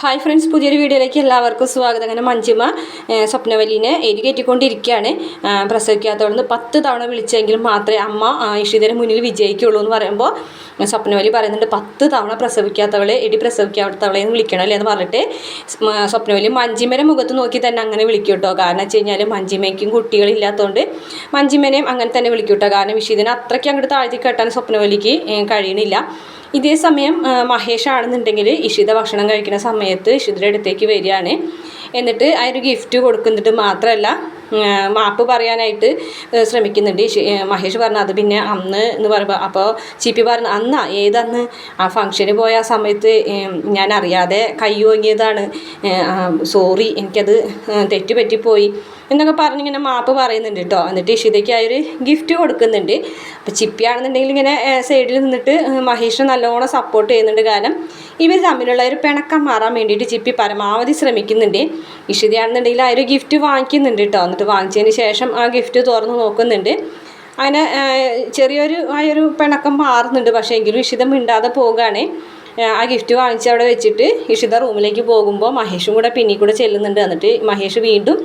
Hi friends പുതിയൊരു വീഡിയോയിലേക്ക് എല്ലാവർക്കും സ്വാഗതം. അങ്ങനെ മഞ്ജിമ സ്വപ്നവലീനെ എരി കയറ്റിക്കൊണ്ടിരിക്കുകയാണ് പ്രസവിക്കാത്തവളെന്ന് പത്ത് തവണ വിളിച്ചെങ്കിലും മാത്രമേ അമ്മ ഇഷിതരെ മുന്നിൽ വിജയിക്കുള്ളൂ എന്ന് പറയുമ്പോൾ സ്വപ്നവലി പറയുന്നുണ്ട് പത്ത് തവണ പ്രസവിക്കാത്തവളെ എടി പ്രസവിക്കാത്തവളെ എന്ന് വിളിക്കണമല്ലേ എന്ന് പറഞ്ഞിട്ട് സ്വപ്നവലി മഞ്ജിമയുടെ മുഖത്ത് നോക്കി തന്നെ അങ്ങനെ വിളിക്കും കേട്ടോ. കാരണം വെച്ച് കഴിഞ്ഞാൽ മഞ്ജിമയ്ക്കും കുട്ടികളില്ലാത്തതുകൊണ്ട് മഞ്ജിമനെയും അങ്ങനെ തന്നെ വിളിക്കും കേട്ടോ. കാരണം ഇഷിതിനെ അത്രയ്ക്ക് അങ്ങോട്ട് താഴ്ത്തി കെട്ടാൻ സ്വപ്നവലിക്ക് കഴിയണില്ല. ഇതേ സമയം മഹേഷ് ആണെന്നുണ്ടെങ്കിൽ ഇഷിത ഭക്ഷണം കഴിക്കുന്ന സമയത്ത് ഇഷിതയുടെ അടുത്തേക്ക് വരികയാണ്. എന്നിട്ട് ഒരു ഗിഫ്റ്റ് കൊടുക്കുന്നിട്ട് മാത്രമല്ല മാപ്പ് പറയാനായിട്ട് ശ്രമിക്കുന്നുണ്ട്. മഹേഷ് പറഞ്ഞു അത് പിന്നെ അന്ന് എന്ന് പറയുമ്പോൾ അപ്പോൾ ചിപ്പി പറഞ്ഞു അന്നാ ഏതന്ന്? ആ ഫംഗ്ഷന് പോയ സമയത്ത് ഞാൻ അറിയാതെ കൈ ഓങ്ങിയതാണ് സോറി എനിക്കത് തെറ്റുപറ്റിപ്പോയി. തെറ്റ് പറ്റിപ്പോയി എന്നൊക്കെ പറഞ്ഞിങ്ങനെ മാപ്പ് പറയുന്നുണ്ട് കേട്ടോ എന്നിട്ട് ഇഷിതയ്ക്ക് ആ ഒരു ഗിഫ്റ്റ് കൊടുക്കുന്നുണ്ട്. അപ്പോൾ ചിപ്പിയാണെന്നുണ്ടെങ്കിൽ ഇങ്ങനെ സൈഡിൽ നിന്നിട്ട് മഹേഷിനെ നല്ലോണം സപ്പോർട്ട് ചെയ്യുന്നുണ്ട്. കാരണം ഇവർ തമ്മിലുള്ള ഒരു പിണക്കം മാറാൻ വേണ്ടിയിട്ട് ചിപ്പി പരമാവധി ശ്രമിക്കുന്നുണ്ട്. ഇഷിതയാണെന്നുണ്ടെങ്കിൽ ആ ഒരു ഗിഫ്റ്റ് വാങ്ങിക്കുന്നുണ്ട് കേട്ടോ എന്നിട്ട് വാങ്ങിച്ചതിന് ശേഷം ആ ഗിഫ്റ്റ് തുറന്ന് നോക്കുന്നുണ്ട്. അങ്ങനെ ചെറിയൊരു ആ ഒരു പിണക്കം മാറുന്നുണ്ട്. പക്ഷേ എങ്കിലും ഇഷിത മിണ്ടാതെ പോകുകയാണ് ആ ഗിഫ്റ്റ് വാങ്ങിച്ച് അവിടെ വെച്ചിട്ട് ഇഷിത റൂമിലേക്ക് പോകുമ്പോൾ മഹേഷും കൂടെ പിന്നിൽ കൂടെ ചെല്ലുന്നുണ്ട്. എന്നിട്ട് മഹേഷ് വീണ്ടും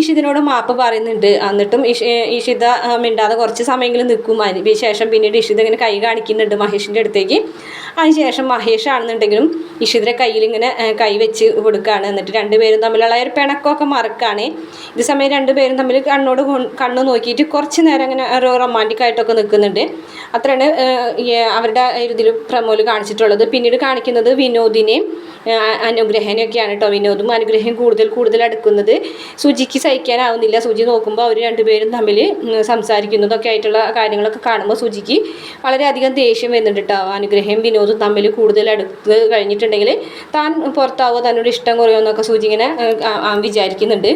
ഇഷിതിനോട് മാപ്പ് പറയുന്നുണ്ട്. എന്നിട്ടും ഇഷ് ഇഷിത മിണ്ടാതെ കുറച്ച് സമയമെങ്കിലും നിൽക്കും. അതിന് ശേഷം പിന്നീട് ഇഷിത ഇങ്ങനെ കൈ കാണിക്കുന്നുണ്ട് മഹേഷിന്റെ അടുത്തേക്ക്. അതിനുശേഷം മഹേഷ് ആണെന്നുണ്ടെങ്കിലും ഇഷിതിന്റെ കയ്യിൽ ഇങ്ങനെ കൈ വെച്ച് കൊടുക്കുകയാണ്. എന്നിട്ട് രണ്ടുപേരും തമ്മിലുള്ള ഒരു പിണക്കമൊക്കെ മറക്കാണ്. ഇത് സമയം രണ്ടുപേരും തമ്മിൽ കണ്ണോട് കണ്ണ് നോക്കിയിട്ട് കുറച്ച് നേരം ഇങ്ങനെ ഒരു റൊമാന്റിക് ആയിട്ടൊക്കെ നിൽക്കുന്നുണ്ട്. അത്രയാണ് അവരുടെ ഇതിൽ പ്രമോൽ കാണിച്ചിട്ടുള്ളത്. പിന്നീട് കാണിക്കുന്നത് വിനോദിനെയും അനുഗ്രഹനെയൊക്കെയാണ് കേട്ടോ. വിനോദും അനുഗ്രഹം കൂടുതൽ കൂടുതൽ അടുക്കുന്നത്. സുജിക്ക് സഹിക്കാനാവുന്നില്ല. സുജി നോക്കുമ്പോൾ അവർ രണ്ടുപേരും തമ്മിൽ സംസാരിക്കുന്നതൊക്കെ ആയിട്ടുള്ള കാര്യങ്ങളൊക്കെ കാണുമ്പോൾ സുജിക്ക് വളരെയധികം ദേഷ്യം വരുന്നുണ്ട് കേട്ടോ അനുഗ്രഹം വിനോദും തമ്മിൽ കൂടുതൽ അടുത്ത് കഴിഞ്ഞിട്ടുണ്ടെങ്കിൽ താൻ പുറത്താവോ തന്നോട് ഇഷ്ടം കുറയുമോ എന്നൊക്കെ സുജി ഇങ്ങനെ വിചാരിക്കുന്നുണ്ട്.